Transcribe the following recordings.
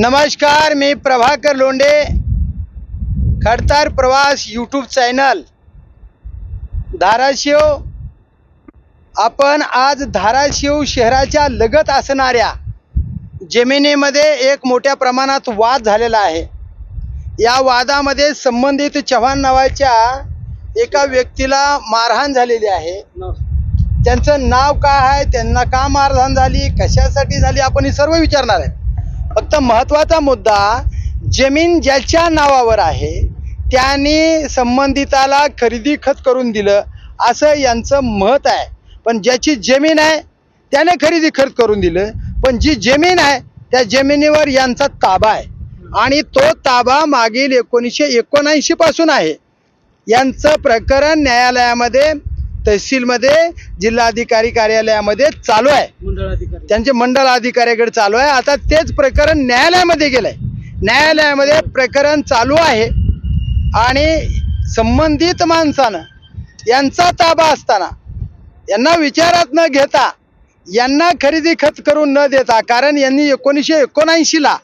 नमस्कार मी प्रभाकर लोंडे खडतार प्रवास YouTube channel Dharashiv आपण आज धाराशिव शहराच्या लगत असणाऱ्या जमिनीमध्ये एक मोठ्या प्रमाणात वाद झालेला आहे. या वादामध्ये संबंधित चव्हाण नावाच्या एका व्यक्तीला मारहाण झालेली आहे. त्यांचं नाव काय आहे? त्यांना का मारहाण झाली? कशासाठी झाली? आपण हे सर्व विचारणार आहे फक्त महत्त्वाचा मुद्दा जमीन ज्याच्या नावावर आहे त्याने संबंधिताला खरेदी खत करून दिलं असं यांचं मत आहे. पण ज्याची जमीन आहे त्याने खरेदी खत करून दिलं. पण जी जमीन आहे त्या जमिनीवर यांचा ताबा आहे. आणि तो ताबा मागील एकोणीसशे एकोणऐंशी पासून आहे. यांचं प्रकरण न्यायालयामध्ये तहसीलमध्ये जिल्हाधिकारी कार्यालयामध्ये चालू आहे. मंडळाधिकारी. त्यांचे मंडळ अधिकाऱ्याकडे चालू आहे. आता तेच प्रकरण न्यायालयामध्ये गेलंय. न्यायालयामध्ये प्रकरण चालू आहे. आणि संबंधित माणसानं यांचा ताबा असताना यांना विचारात न घेता यांना खरेदी खत करून न देता कारण यांनी एकोणीसशे एकोणऐंशीला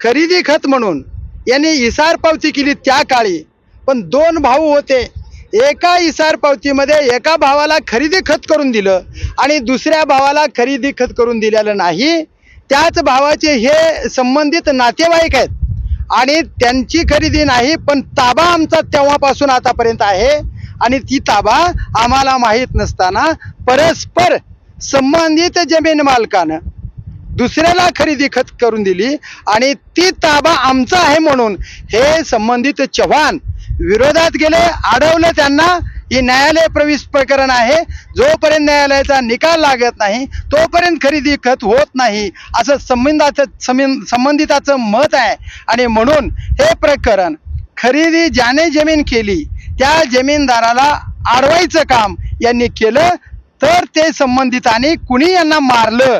खरेदी खत म्हणून यांनी इसार पावती केली त्या काळी. पण दोन भाऊ होते. एका इसार पावतीमध्ये एका भावाला खरेदी खत करून दिलं आणि दुसऱ्या भावाला खरेदी खत करून दिलेलं नाही त्याच भावाचे हे संबंधित नातेवाईक आहेत आणि त्यांची खरेदी नाही पण ताबा आमचा तेव्हापासून आतापर्यंत आहे आणि ती ताबा आम्हाला माहीत नसताना परस्पर संबंधित जमीन मालकानं दुसऱ्याला खरेदी खत करून दिली आणि ती ताबा आमचा आहे म्हणून हे संबंधित चव्हाण विरोधात गेले अडवलं त्यांना ही न्यायालय प्रवेश प्रकरण आहे. जोपर्यंत न्यायालयाचा निकाल लागत नाही तोपर्यंत खरेदी खत होत नाही असं संबंधाचं समिन- संबंधिताचं मत आहे. आणि म्हणून हे प्रकरण खरेदी ज्याने जमीन केली त्या जमीनदाराला अडवायचं काम यांनी केलं तर ते संबंधिताने कुणी यांना मारलं?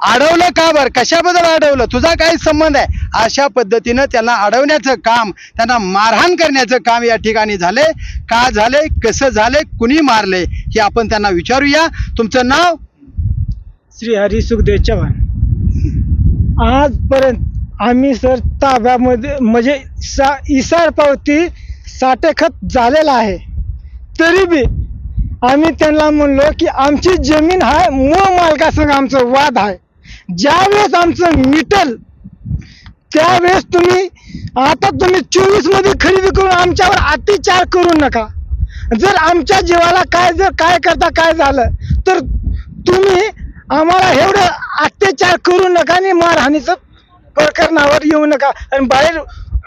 अडवलं का बरं? कशाबद्दल अडवलं? तुझा काय संबंध आहे अशा पद्धतीनं त्यांना अडवण्याचं काम त्यांना मारहाण करण्याचं काम या ठिकाणी झाले का झाले कसं झाले कुणी मारले हे आपण त्यांना विचारूया. तुमचं नाव? श्री हरी सुखदेव चव्हाण. आजपर्यंत आम्ही सर ताब्यामध्ये म्हणजे सा इसार पावती साठेखत झालेला आहे. तरी बी आम्ही त्यांना म्हणलो की आमची जमीन आहे मूळ मालकासंग आमचं वाद आहे. ज्यावेळेस आमचं मिटल त्यावेळेस तुम्ही आता तुम्ही चोवीसमध्ये खरेदी करून आमच्यावर अत्याचार करू नका. जर आमच्या जीवाला काय जर काय करता काय झालं तर तुम्ही आम्हाला एवढं अत्याचार करू नका आणि मारहाणीचं प्रकरणावर येऊ नका. आणि बाहेर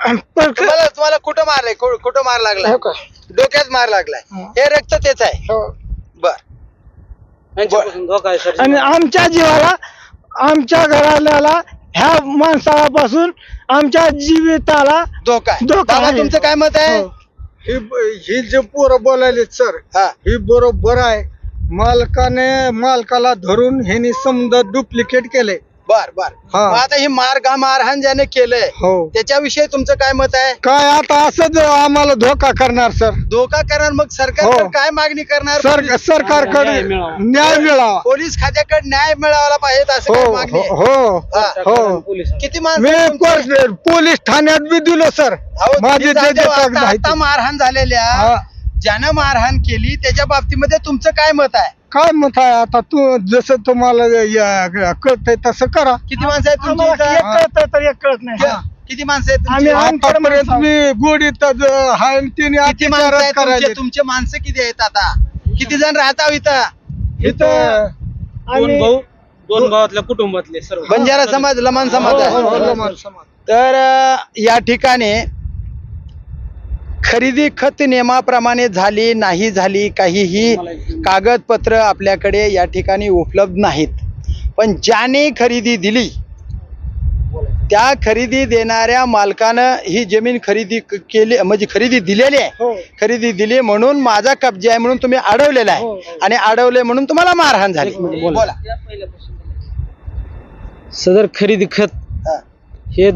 तुम्हाला तुम्हाला कुठं मारलंय? कु- कुठं मार लागलाय? हो का? डोक्यात मार लागलाय. हा. हे रक्त तेच आहे. हो. बर. आणि आमच्या जीवाला आमच्या घराला ह्या माणसापासून आमच्या जीविताला धोका आहे. धोका बाबा आहे. तुमचं काय मत आहे हो. ही ही जे पोरं बोलायले सर हा ही बरोबर आहे मालकाने मालकाला धरून ह्यांनी समजा डुप्लिकेट केले बर बर हा. मग आता ही मार मारहाण ज्याने केलंय हो त्याच्याविषयी तुमचं काय मत आहे काय आता असंच आम्हाला धोका करणार सर धोका करणार मग सरकार हो. काय मागणी करणार सर सरकारकडे न्याय मिळावा. पोलीस खात्याकडे न्याय मिळाला पाहिजे असं हो काय मागणी आहे? हो हा. हो किती मी माणसं? पोलीस पोलीस ठाण्यात बी दिलो सर अहो, माझे तुम्ही जे जे जाऊ द्या, कागद आता- आहेत आता मारहाण झालेल्या हा. ज्यानं मारहाण केली त्याच्या बाबतीमध्ये तुमचं काय मत आहे काय मत आहे आता तू जसं तुम्हाला या- कळतंय तसं करा किती माणसं आहेत तुमच्या आम्हाला इथं? एक कळतं तर एक कळत नाही हा. किती माणसं आहेत आम्ही तुमची? आम- आतापर्यंत मी गोडीत हाय तिने किती माणसं आहेत तुमचे करायचे तुमचे माणसं किती आहेत आता किती जण राहता इथं इथं दोन भाऊ दोन भावातल्या कुटुंबातले सर्व बंजारा समाज लमान समाज हो, आहे हो, लमाण समाज. तर अ, या ठिकाणी खरेदी खत नियमाप्रमाणे झाली नाही झाली काहीही कागदपत्र आपल्याकडे या ठिकाणी उपलब्ध नाहीत पण ज्याने खरेदी दिली त्या खरेदी देणाऱ्या मालकानं ही जमीन खरेदी क- केली म्हणजे खरेदी दिलेली आहे हो. खरेदी दिली म्हणून माझा कब्जा आहे म्हणून तुम्ही अडवलेला हो, आहे आणि अडवले म्हणून तुम्हाला मारहाण झाली बोला. सदर खरेदी खत हा. हे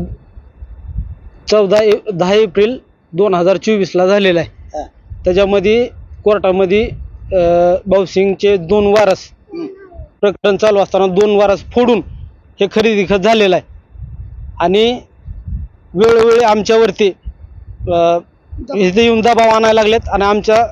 चौदा दहा एप्रिल दोन हजार चोवीस ला झालेलं आहे. हा. त्याच्यामध्ये कोर्टामध्ये अं, भाऊसिंगचे दोन वारस हम्म. प्रकरण चालू असताना दोन वारस फोडून हे खरेदी खत झालेलं आहे. आणि वेळोवेळी आमच्यावरती अ, इथे येऊन दबाव आणायला लागलेत आणि आमच्या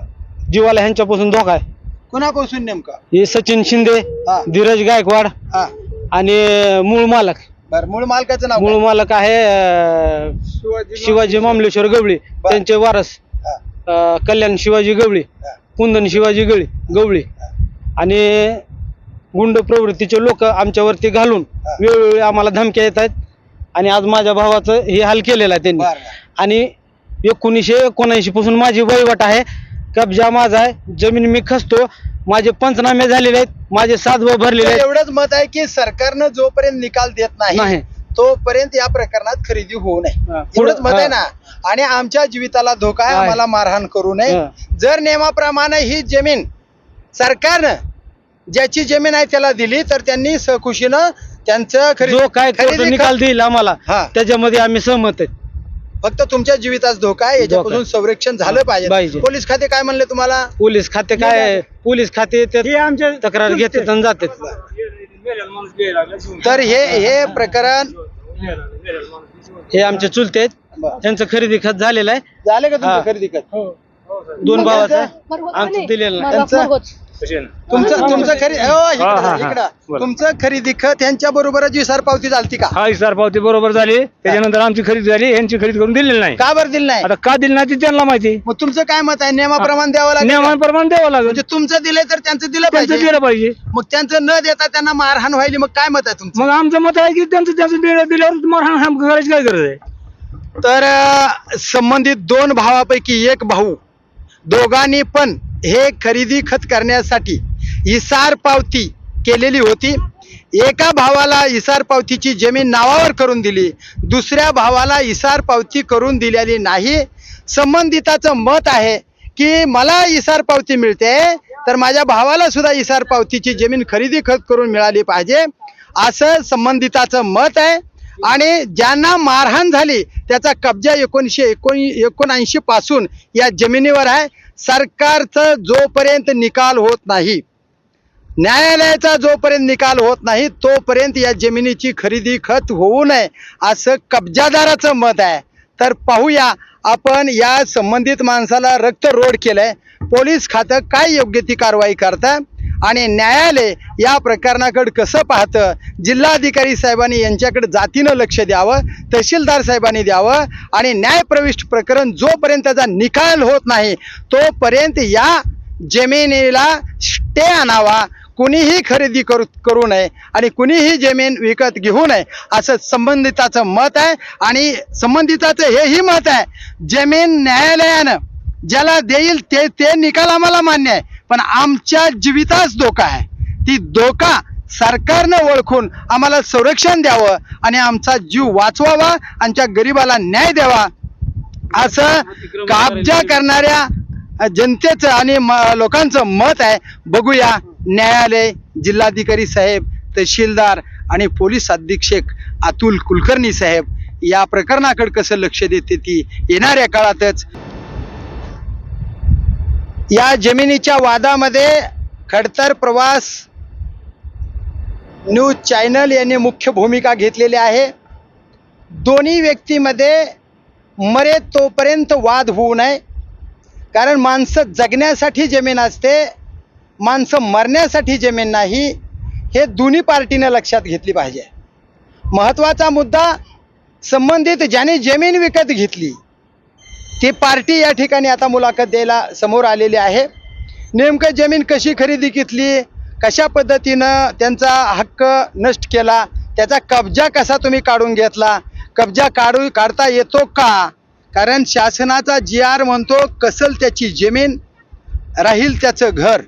जीवाला ह्यांच्यापासून धोका आहे. कुणापासून नेमका? हे सचिन शिंदे हा. धीरज गायकवाड हा. आणि मूळ मालक. बर मूळ मालकाचं नाव मूळ काय? मालक आहे अ, शिवाजी मामलेश्वर गवळी. बर. त्यांचे वारस हा, अ, कल्याण शिवाजी गवळी हा. कुंदन शिवाजी गवळी गवळी. आणि गुंड प्रवृत्तीचे लोक आमच्यावरती घालून हा. वेळोवेळी आम्हाला धमक्या येत आहेत. आणि आज माझ्या भावाचं हे हाल केलेलं आहे त्यांनी. बर. आणि एकोणीसशे एकोणऐंशी पासून माझी वहिवाट आहे. कब्जा माझा आहे. जमीन मी खसतो. माझे पंचनामे झालेले आहेत. माझे सातवा भरलेले तर आहेत एवढंच मत आहे की सरकारनं जोपर्यंत निकाल देत नाही नाही. तोपर्यंत या प्रकरणात खरेदी होऊ नये हा. एवढंच मत आहे. ना आणि आमच्या जीविताला धोका आहे आहे. आम्हाला मारहाण करू नये हा. जर नियमाप्रमाणे ही जमीन सरकारनं ज्याची जमीन आहे त्याला दिली तर त्यांनी सखुशीनं त्यांचं खरेदी जो काय कोर्ट खरेदी निकाल देईल आम्हाला हा. त्याच्यामध्ये आम्ही सहमत आहेत फक्त तुमच्या जीविताच धोका आहे याच्यापासून. संरक्षण झालं पाहिजे. पाहिजे पोलीस खाते काय म्हणले तुम्हाला पोलीस खाते काय आहे? पोलीस खाते ते हे आमचे तक्रार घेतात आणि जातात तर हे हे प्रकरण हे आमचे चुलते आहेत बरं. त्यांचं खरेदी खत झालेलं आहे झाले का तुमचं हा. खरेदी खत दोन भावाचं आमचं. दिलेलं नाही मरवत- तुमचं तुमचं खरेदी हो, हा, इकडं, हा. तुमचं खरेदी खत यांच्या बरोबरच विसार पावती झालती का? हा इसार पावती बरोबर झाली. त्याच्यानंतर आमची खरेदी झाली. यांची खरेदी करून दिलेली नाही. का बरं दिलं नाही? आता का दिली नाही ती त्यांना माहिती. मग तुमचं काय मत आहे? नियमाप्रमाणे द्यावं लागेल का? नियमाप्रमाणे द्यावं लागेल. म्हणजे तुमचं दिलंय तर त्यांचं दिलं त्यांचं पाहिजे. दिलं पाहिजे. मग त्यांचं न देता त्यांना मारहाण व्हायली. मग काय मत आहे तुमचं? मग आमचं मत आहे की त्यांचं त्यांचं दिलं दिल्यावर हा- हा करायची काय गरज आहे? तर अं, संबंधित दोन भावापैकी एक भाऊ दोघांनी पण हे खरेदी खत करण्यासाठी इसार पावती केलेली होती. एका भावाला इसार पावतीची जमीन नावावर करून दिली. दुसऱ्या भावाला इसार पावती करून दिलेली नाही. संबंधिताचं मत आहे की मला इसार पावती मिळते तर माझ्या भावाला सुद्धा इसार पावतीची जमीन खरेदी खत करून मिळाली पाहिजे. असं संबंधिताचं मत आहे. आणि ज्यांना मारहाण झाली त्याचा कब्जा एकोणीसशे एकोण एकोणऐंशी पासून या जमिनीवर आहे. सरकारचं जोपर्यंत निकाल होत नाही न्यायालयाचा जोपर्यंत निकाल होत नाही तोपर्यंत या जमिनीची खरेदी खत होऊ नये असं कब्जादाराचं मत आहे. तर पाहूया आपण या संबंधित माणसाला रक्त रोड केलंय. पोलीस खातं काय योग्य ती कारवाई करतं आणि न्यायालय या प्रकरणाकडे कसं पाहतं? जिल्हाधिकारी साहेबांनी यांच्याकडे जातीनं लक्ष द्यावं तहसीलदार साहेबांनी द्यावं आणि न्यायप्रविष्ट प्रकरण जोपर्यंत त्याचा निकाल होत नाही तोपर्यंत या जमिनीला स्टे आणावा. कुणीही खरेदी करू करू नये आणि कुणीही जमीन विकत घेऊ नये असं संबंधिताचं मत आहे. आणि संबंधिताचं हेही मत आहे जमीन न्यायालयानं ज्याला देईल ते ते निकाल आम्हाला मान्य आहे. पण आमच्या जीवितास धोका आहे. ती धोका सरकारनं ओळखून आम्हाला संरक्षण द्यावं आणि आमचा जीव वाचवावा आमच्या गरिबाला न्याय द्यावा असं काबजा करणाऱ्या जनतेचं आणि लोकांचं मत आहे. बघूया न्यायालय जिल्हाधिकारी साहेब तहसीलदार आणि पोलीस अधीक्षक अतुल कुलकर्णी साहेब या प्रकरणाकडे कसं लक्ष देते ती येणाऱ्या काळातच. या जमिनीच्या वादामध्ये खडतर प्रवास न्यूज चॅनल यांनी मुख्य भूमिका घेतलेली आहे. दोन्ही व्यक्तीमध्ये मरे तोपर्यंत वाद होऊ नये. कारण माणसं जगण्यासाठी जमीन असते माणसं मरण्यासाठी जमीन नाही हे दोन्ही पार्टीनं लक्षात घेतली पाहिजे. महत्त्वाचा मुद्दा संबंधित ज्याने जमीन विकत घेतली ती पार्टी या ठिकाणी आता मुलाखत द्यायला समोर आलेली आहे. नेमकं जमीन कशी खरेदी घेतली? कशा पद्धतीनं त्यांचा हक्क नष्ट केला? त्याचा कब्जा कसा तुम्ही काढून घेतला? कब्जा काढू काढता येतो का? कारण शासनाचा जी आर म्हणतो कसल त्याची जमीन राहील त्याचं घर.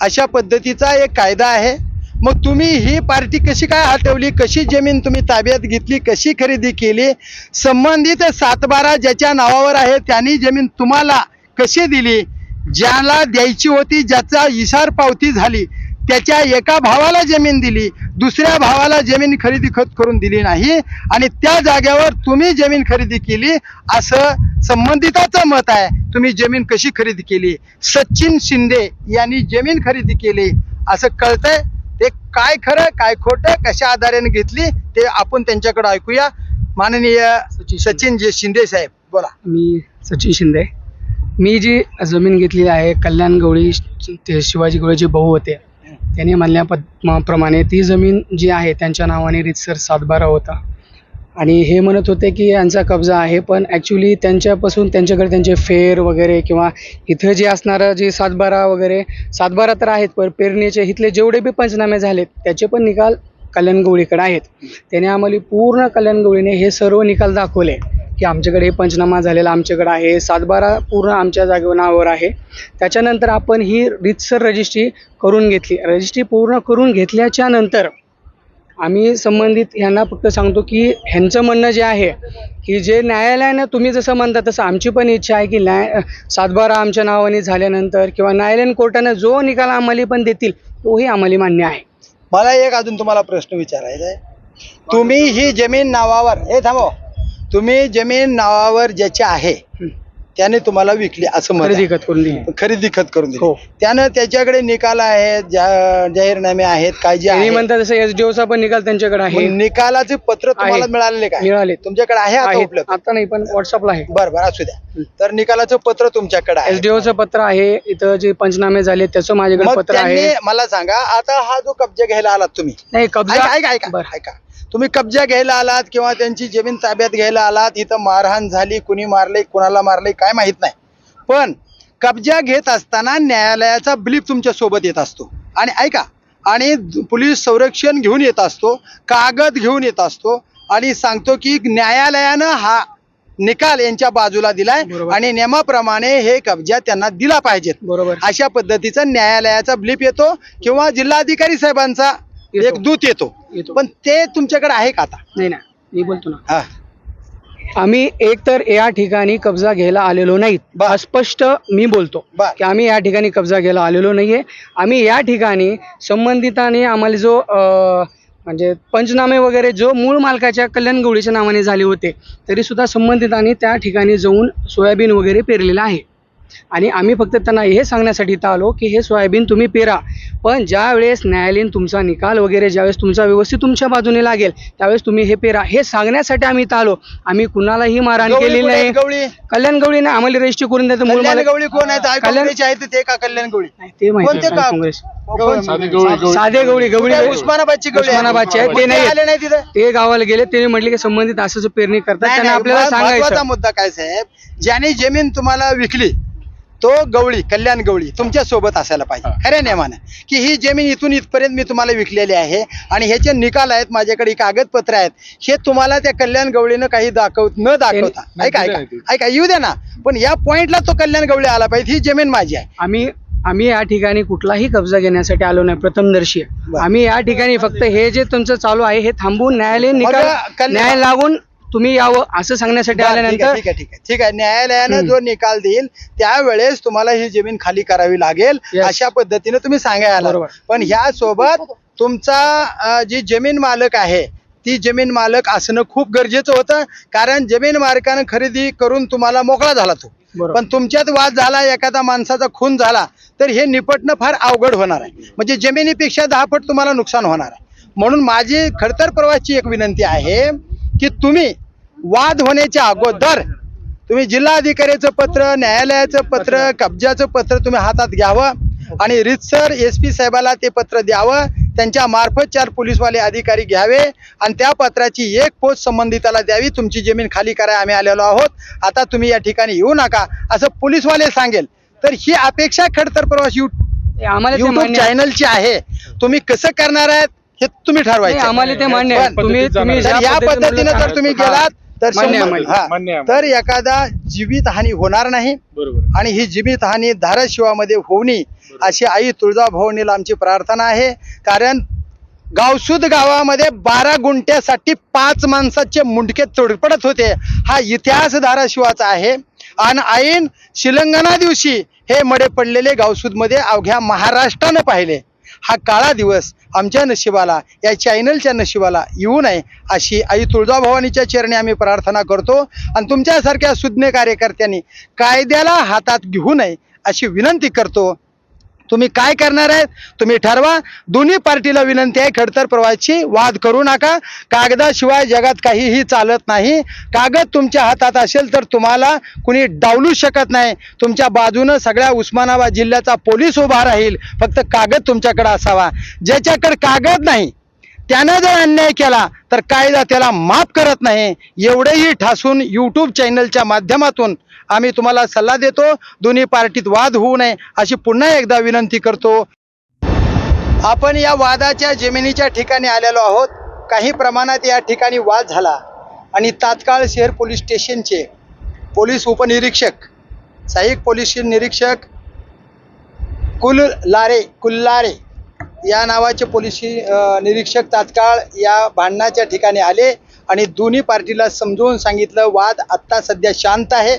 अशा पद्धतीचा एक कायदा आहे. मग तुम्ही ही पार्टी कशी काय हटवली? कशी जमीन तुम्ही ताब्यात घेतली? कशी खरेदी केली? संबंधित सातबारा ज्याच्या नावावर आहे त्यांनी जमीन तुम्हाला कशी दिली? ज्याला द्यायची होती ज्याचा इशार पावती झाली त्याच्या एका भावाला जमीन दिली दुसऱ्या भावाला जमीन खरेदी खत करून दिली नाही आणि त्या जागेवर तुम्ही जमीन खरेदी केली असं संबंधिताचं मत आहे. तुम्ही जमीन कशी खरेदी केली? सचिन शिंदे यांनी जमीन खरेदी केली असं कळतंय. ते काय खरं काय खोटं कशा आधाराने घेतली ते आपण त्यांच्याकडे ऐकूया. माननीय सचिन जे शिंदे साहेब बोला. मी सचिन शिंदे. मी जी जमीन घेतलेली आहे कल्याण गवळी ते शिवाजी गवळीचे भाऊ होते. त्यांनी म्हणल्या प्रमाणे ती जमीन जी आहे त्यांच्या नावाने रितसर सातबारा होता. आणि हे म्हणत होते की यांचा कब्जा आहे पण ॲक्च्युली त्यांच्यापासून त्यांच्याकडे त्यांचे फेर वगैरे किंवा इथं जे असणारं जे सातबारा वगैरे सातबारा तर आहेत पण पेरणीचे इथले जेवढे बी पंचनामे झालेत त्याचे पण निकाल कल्याण गवळीकडे आहेत. त्याने आम्हाला पूर्ण कल्याण गवळीने हे सर्व निकाल दाखवले की आमच्याकडे हे पंचनामा झालेला आमच्याकडे आहे सातबारा पूर्ण आमच्या जागेवर नावावर आहे. त्याच्यानंतर आपण ही रितसर रजिस्ट्री करून घेतली. रजिस्ट्री पूर्ण करून घेतल्याच्या नंतर आम्ही संबंधित यांना फक्त सांगतो की ह्यांचं म्हणणं जे आहे की जे न्यायालयानं तुम्ही जसं म्हणता तसं आमची पण इच्छा आहे की न्याय सातबारा आमच्या नावाने झाल्यानंतर किंवा न्यायालयीन कोर्टानं जो निकाल आम्हाला पण देतील तोही आम्हाला मान्य आहे. मला एक अजून तुम्हाला प्रश्न विचारायचा आहे. तुम्ही ही जमीन नावावर हे थांबव. तुम्ही जमीन नावावर ज्याची आहे त्याने तुम्हाला विकली असं खरेदी आहे. खत करून दिली. खरेदी खत करून दिली. हो. त्यानं त्याच्याकडे निकाल आहेत जा- जाहीरनामे आहेत काय जे त्यांनी आहे. म्हणतात तसं एस डी ओचा पण निकाल त्यांच्याकडे आहे. मग निकालाचे पत्र तुम्हाला आहे. मिळालेले काय? मिळाले तुमच्याकडे आहे आता आहेत. उपलब्ध? आता नाही पण व्हॉट्सअपला आहे. बरं बरं असू द्या. तर निकालाचं पत्र तुमच्याकडे आहे. एसडीओचं पत्र आहे इथं जे पंचनामे झाले त्याचं माझ्याकडे मग पत्र त्यांनी आहे. मला सांगा आता हा जो कब्जा घ्यायला आलात तुम्ही. नाही ऐका कब्जा ऐका ऐका बरं. ऐका. तुम्ही कब्जा घ्यायला आलात किंवा त्यांची जमीन ताब्यात घ्यायला आलात इथं मारहाण झाली कुणी मारले कुणाला मारले काय माहीत नाही पण कब्जा घेत असताना न्यायालयाचा बिलीफ तुमच्यासोबत येत असतो आणि ऐका आणि पोलीस संरक्षण घेऊन येत असतो कागद घेऊन येत असतो आणि सांगतो की न्यायालयानं हा निकाल यांच्या बाजूला दिलाय. आणि नियमाप्रमाणे हे कब्जा त्यांना दिला पाहिजेत बरोबर अशा पद्धतीचा न्यायालयाचा ब्लीप येतो किंवा जिल्हाधिकारी साहेबांचा. एक दूत येतो. येतो. पण ते तुमच्याकडे आहे का आता? नाही ना मी बोलतो ना. हा. आम्ही एक तर या ठिकाणी कब्जा घ्यायला आलेलो नाहीत. बर. स्पष्ट मी बोलतो बर. की आम्ही या ठिकाणी कब्जा घ्यायला आलेलो नाहीये. आम्ही या ठिकाणी संबंधिताने आम्हाला जो अं, म्हणजे पंचनामे वगैरे जो मूळ मालकाच्या कल्याण गवळीच्या नावाने झाले होते तरी सुद्धा संबंधितांनी त्या ठिकाणी जाऊन सोयाबीन वगैरे पेरलेलं आहे. आणि आम्ही फक्त त्यांना हे सांगण्यासाठी इथं आलो की हे सोयाबीन तुम्ही पेरा. पण ज्या वेळेस न्यायालयीन तुमचा निकाल वगैरे ज्यावेळेस तुमचा व्यवस्थित तुमच्या बाजूने लागेल त्यावेळेस तुम्ही हे पेरा. हे सांगण्यासाठी आम्ही इथं आलो. आम्ही कुणालाही मारहाण गवळी केलेली कुठे नाही. गवळी? कल्याण गवळीने आम्हाला रजिस्ट्री करून द्यायचं मूळ कल्याण मालक गवळी कोण आहेत कल्याण- काँग्रेसचे आहेत ते का कल्याण गवळी? नाही, ते माहिती कोणते आहे, का? काँग्रेस कोण? साधे गवळी गवळी कुठे? उस्मानाबादची गवळी. उस्मानाबादचे आहेत, ते नाही आले नाही तिथे? ते गावाला गेले ते म्हटले की संबंधित असं पेरणी करतात. नाही, त्यांना नाही, आपल्याला महत्त्वाचा सांगायचं. मुद्दा काय साहेब? ज्याने जमीन तुम्हाला विकली तो गवळी कल्याण गवळी तुमच्यासोबत असायला पाहिजे. खऱ्या नियमानं की ही जमीन इथून इथपर्यंत मी तुम्हाला विकलेली आहे आणि ह्याचे निकाल आहेत माझ्याकडे कागदपत्र आहेत हे तुम्हाला त्या कल्याण गवळीनं काही दाखव न दाखवता. ऐका ऐका. ऐका येऊ द्या ना. पण या पॉइंटला तो कल्याण गवळी आला पाहिजे ही जमीन माझी आहे. आम्ही आम्ही या ठिकाणी कुठलाही कब्जा घेण्यासाठी आलो नाही प्रथमदर्शी. आम्ही या ठिकाणी फक्त हे जे तुमचं चालू आहे हे थांबवून न्यायालयीन निकाल कल- न्याय लागून तुम्ही यावं असं सांगण्यासाठी आल्यानंतर ठीक आहे ठीक आहे ठीक आहे न्यायालयानं. जो निकाल देईल त्यावेळेस तुम्हाला ही जमीन खाली करावी लागेल. अशा पद्धतीने तुम्ही सांगायला. पण ह्या सोबत तुमचा जी जमीन मालक आहे ती जमीन मालक असणं खूप गरजेचं होतं कारण जमीन मालकानं खरेदी करून तुम्हाला मोकळा झाला तो. पण तुमच्यात वाद झाला एखादा माणसाचा खून झाला तर हे निपटणं फार अवघड होणार आहे म्हणजे जमिनीपेक्षा दहा पट तुम्हाला नुकसान होणार आहे म्हणून माझी खडतर प्रवासची एक विनंती आहे की तुम्ही वाद होण्याच्या अगोदर तुम्ही जिल्हाधिकाऱ्याचं पत्र न्यायालयाचं पत्र कब्जाचं पत्र तुम्ही हातात घ्यावं आणि रितसर एस पी साहेबाला ते पत्र द्यावं. त्यांच्या मार्फत चार पोलीसवाले अधिकारी घ्यावे आणि त्या पत्राची एक पोच संबंधिताला द्यावी. तुमची जमीन खाली करायला आम्ही आलेलो आहोत. आता तुम्ही या ठिकाणी येऊ नका असं पोलीसवाले सांगेल. तर ही अपेक्षा खडतर प्रवास यू आम्हाला. चॅनलची आहे. तुम्ही कसं करणार आहात? हे तुम्ही ठरवायचं. आम्हाला ते मान्य आहे. पण तुम्ही तुम्ही तर ज्या या पद्धतीने जर तुम्ही गेलात तर मान्य शंभर- हा. मान्य. तर एखादा जीवित हानी होणार नाही. बरोबर. आणि ही जीवित हानी धाराशिवामध्ये होऊ नये अशी आई तुळजाभवानीला आमची प्रार्थना आहे. कारण गावसूद गावामध्ये बारा गुंठ्यासाठी पाच माणसाचे मुंडके तोडपडत होते. हा इतिहास धाराशिवाचा आहे. आणि ऐन शिलंगणा दिवशी हे मडे पडलेले गावसूदमध्ये अवघ्या महाराष्ट्रानं पाहिले. हा काळा दिवस आमच्या नशिबाला या चॅनलच्या नशिबाला येऊ नये अशी आई तुळजाभवानीच्या चरणी आम्ही प्रार्थना करतो. आणि तुमच्यासारख्या सुज्ञ कार्यकर्त्यांनी कायद्याला हातात घेऊ नये अशी विनंती करतो. तुम्ही काय करणार आहेत? तुम्ही ठरवा. दोन्ही पार्टीला विनंती आहे खडतर प्रवासची वाद करू नका. कागदाशिवाय जगात काहीही चालत नाही. कागद तुमच्या हातात असेल तर तुम्हाला कुणी डावलू शकत नाही. तुमच्या बाजूनं सगळ्या उस्मानाबाद जिल्ह्याचा पोलीस उभा राहील. फक्त कागद तुमच्याकडे असावा. ज्याच्याकडे कागद नाही त्यानं जर अन्याय केला तर कायदा त्याला माफ करत नाही. एवढेही ठासून यूट्यूब चॅनलच्या माध्यमातून आम्ही तुम्हाला सल्ला देतो दोन्ही पार्टीत वाद होऊ नये अशी पुन्हा एकदा विनंती करतो. आपण या वादाच्या जमिनीच्या ठिकाणी आलेलो आहोत. काही प्रमाणात या ठिकाणी वाद झाला. आणि तात्काळ शहर पोलीस स्टेशनचे पोलीस उपनिरीक्षक सहाय्यक पोलीस निरीक्षक कुल लारे कुल्लारे या नावाचे पोलीस निरीक्षक तात्काळ या भांडणाच्या ठिकाणी आले आणि दोन्ही पार्टीला समजवून सांगितलं वाद आत्ता सध्या शांत आहे.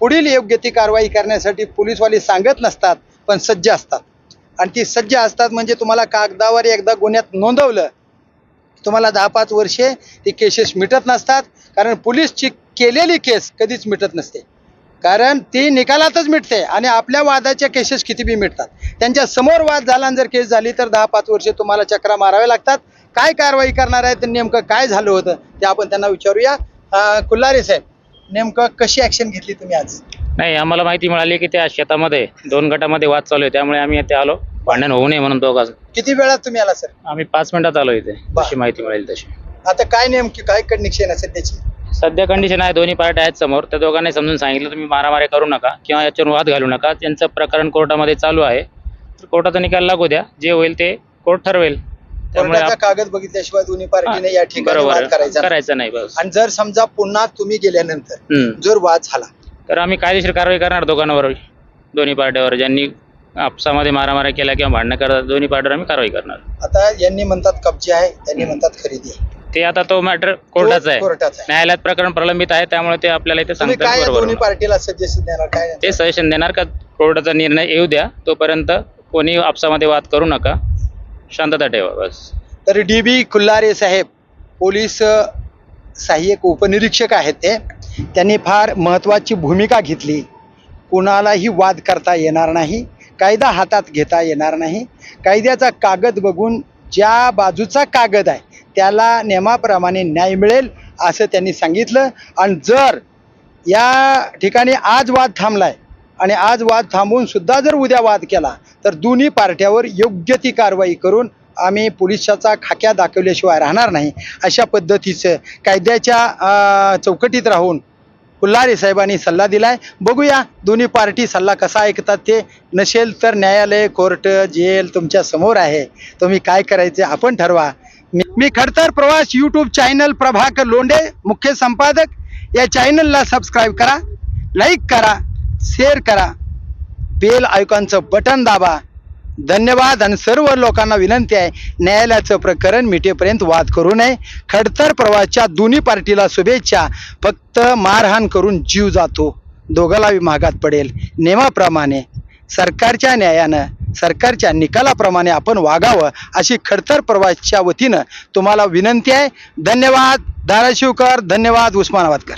पुढील योग्य ती कारवाई करण्यासाठी पोलीसवाले सांगत नसतात पण सज्ज असतात. आणि ती सज्ज असतात म्हणजे तुम्हाला कागदावर एकदा गुन्ह्यात नोंदवलं तुम्हाला दहा पाच वर्षे ती केसेस मिटत नसतात. कारण पोलीसची केलेली केस कधीच मिटत नसते. कारण ती निकालातच मिटते आणि आपल्या वादाच्या केसेस किती बी मिटतात. त्यांच्यासमोर वाद झाला आणि जर केस झाली तर दहा पाच वर्षे तुम्हाला चक्रा माराव्या लागतात. काय कारवाई करणार आहे तर नेमकं काय झालं होतं ते आपण त्यांना विचारूया. अं, कुल्लारे साहेब नेमकं कशी ऍक्शन घेतली तुम्ही आज? नाही आम्हाला माहिती मिळाली की त्या शेतामध्ये दोन गटामध्ये वाद चालू आहे. त्यामुळे आम्ही इथे आलो. भांडण होऊ नये म्हणून दोघा. किती वेळात तुम्ही आला सर? आम्ही पाच मिनिटात आलो इथे. माहिती मिळेल तशी. आता काय नेमकी काय कंडिशन असेल त्याची सध्या कंडिशन आहे दोन्ही पार्टी आहेत समोर. त्या दोघांनी समजून सांगितलं तुम्ही मारामारी करू नका किंवा याच्यावर वाद घालू नका. त्यांचं प्रकरण कोर्टामध्ये चालू आहे. तर कोर्टाचा निकाल लागू द्या. जे होईल ते कोर्ट ठरवेल. त्यामुळे कोर्टाचा कागद बघितल्याशिवाय दोन्ही पार्टीने या ठिकाणी बरोबर. वाद आहे. करायचा नाही. करायचं नाही बस. आणि जर समजा पुन्हा तुम्ही गेल्यानंतर हम्म. जर वाद झाला. तर आम्ही कायदेशीर कारवाई करणार दोघांवर दोन्ही पार्टीवर ज्यांनी आपसामध्ये मारामारी केल्या किंवा भांडणं करतात दोन्ही पार्टीवर आम्ही कारवाई करणार. आता यांनी म्हणतात कब्जे आहे त्यांनी म्हणतात खरेदी आहे. ते आता तो मॅटर कोर्टाचा आहे. कोर्टाचा आहे. न्यायालयात प्रकरण प्रलंबित आहे त्यामुळे ते आपल्याला इथे तुम्ही सांगतात काय या बरोबर दोन्ही. पार्टीला सजेशन देणार? काय ते सजेशन देणार का? कोर्टाचा निर्णय येऊ द्या तोपर्यंत कोणी आपसामध्ये वाद करू नका. शांतता ठेवा बस. तर डी बी खुल्लारे साहेब पोलीस अ, सहाय्यक उपनिरीक्षक आहेत ते. त्यांनी फार महत्त्वाची भूमिका घेतली. कुणालाही वाद करता येणार नाही कायदा हातात घेता येणार नाही. कायद्याचा कागद बघून ज्या बाजूचा कागद आहे त्याला नियमाप्रमाणे न्याय मिळेल असं त्यांनी सांगितलं. आणि जर या ठिकाणी आज वाद थांबलाय आणि आज वाद थांबवून सुद्धा जर उद्या वाद केला तर दोन्ही पार्ट्यावर योग्य ती कारवाई करून आम्ही पोलिसाचा खाक्या दाखवल्याशिवाय राहणार नाही. अशा पद्धतीचं कायद्याच्या चौकटीत राहून कुल्हारे साहेबांनी सल्ला दिलाय. बघूया दोन्ही पार्टी सल्ला कसा ऐकतात ते. नसेल तर न्यायालय कोर्ट जेल तुमच्यासमोर आहे. तुम्ही काय करायचे आपण ठरवा. मी मी खडतर प्रवास यूट्यूब चॅनल प्रभाकर लोंढे मुख्य संपादक. या चॅनलला सबस्क्राईब करा लाईक करा शेअर करा. बेल आयकॉनचं बटन दाबा. धन्यवाद आणि सर्व लोकांना विनंती आहे न्यायालयाचं प्रकरण मिटेपर्यंत वाद करू नये. खडतर प्रवासच्या दोन्ही पार्टीला शुभेच्छा. फक्त मारहाण करून जीव जातो. दोघालाही महागात पडेल. नेमाप्रमाणे सरकारच्या न्यायानं सरकारच्या निकालाप्रमाणे आपण वागावं अशी खडतर प्रवासच्या वतीनं तुम्हाला विनंती आहे. धन्यवाद. धाराशिवकर धन्यवाद. उस्मानाबादकर.